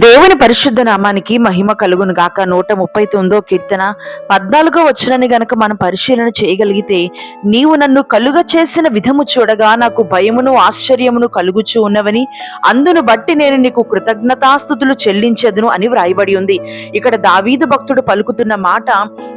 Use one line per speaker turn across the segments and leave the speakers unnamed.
దేవుని పరిశుద్ధ నామానికి మహిమ కలుగును గాక. నూట ముప్పై తొమ్మిదో కీర్తన. పద్నాలుగో వచనాన్ని గనక మనం పరిశీలన చేయగలిగితే నీవు నన్ను కలుగ చేసిన విధము చూడగా నాకు భయమును ఆశ్చర్యమును కలుగుచూ ఉన్నవని అందును బట్టి నేను నీకు కృతజ్ఞతాస్థుతులు చెల్లించదును అని వ్రాయబడి ఉంది. ఇక్కడ దావీదు భక్తుడు పలుకుతున్న మాట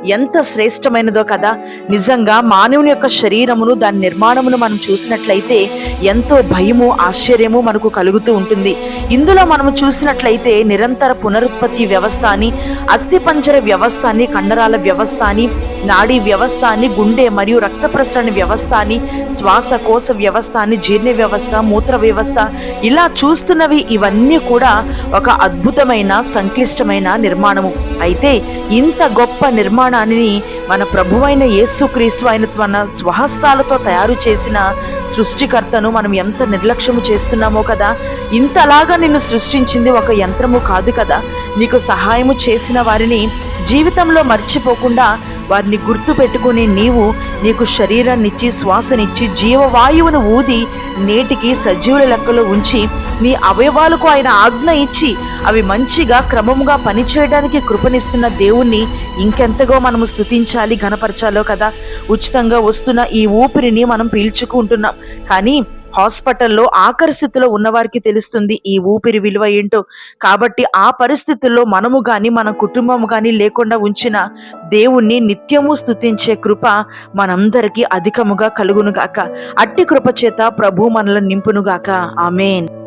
ఎంత శ్రేష్టమైనదో కదా. నిజంగా మానవుని యొక్క శరీరమును దాని నిర్మాణమును మనం చూసినట్లయితే ఎంతో భయము ఆశ్చర్యము మనకు కలుగుతూ ఉంటుంది. ఇందులో మనము చూసినట్లయితే నిరంతర పునరుత్పత్తి వ్యవస్థ అని అస్థిపంజర వ్యవస్థ అని కండరాల వ్యవస్థ అని నాడీ వ్యవస్థ అని గుండె మరియు రక్త ప్రసరణ వ్యవస్థ అని శ్వాసకోశ వ్యవస్థ అని జీర్ణ వ్యవస్థ మూత్ర వ్యవస్థ ఇలా చూస్తున్నవి ఇవన్నీ కూడా ఒక అద్భుతమైన సంక్లిష్టమైన నిర్మాణము. అయితే ఇంత గొప్ప నిర్మాణాన్ని మన ప్రభువైన యేసుక్రీస్తు ఆయన తన స్వహస్తాలతో తయారు చేసిన సృష్టికర్తను మనం ఎంత నిర్లక్ష్యము చేస్తున్నామో కదా? ఇంతలాగా నిన్ను సృష్టించింది ఒక యంత్రము కాదు కదా? నీకు సహాయము చేసిన వారిని జీవితంలో మర్చిపోకుండా వారిని గుర్తు పెట్టుకుని నీవు నీకు శరీరాన్నిచ్చి శ్వాసనిచ్చి జీవవాయువును ఊది నేటికి సజీవుల లెక్కలో ఉంచి నీ అవయవాలకు ఆయన ఆజ్ఞ ఇచ్చి అవి మంచిగా క్రమముగా పనిచేయడానికి కృపనిస్తున్న దేవుణ్ణి ఇంకెంతగో మనము స్తుతించాలి ఘనపరచాలో కదా. ఉచితంగా వస్తున్న ఈ ఊపిరిని మనం పీల్చుకుంటున్నాం. కానీ హాస్పిటల్లో ఆఖరి స్థితిలో ఉన్నవారికి తెలుస్తుంది ఈ ఊపిరి విలువ ఏంటో. కాబట్టి ఆ పరిస్థితుల్లో మనము కానీ మన కుటుంబము కానీ లేకుండా ఉంచిన దేవుణ్ణి నిత్యము స్తుతించే కృప మనందరికీ అధికముగా కలుగునుగాక. అట్టి కృప చేత ప్రభు మనలను నింపునుగాక. ఆమెన్.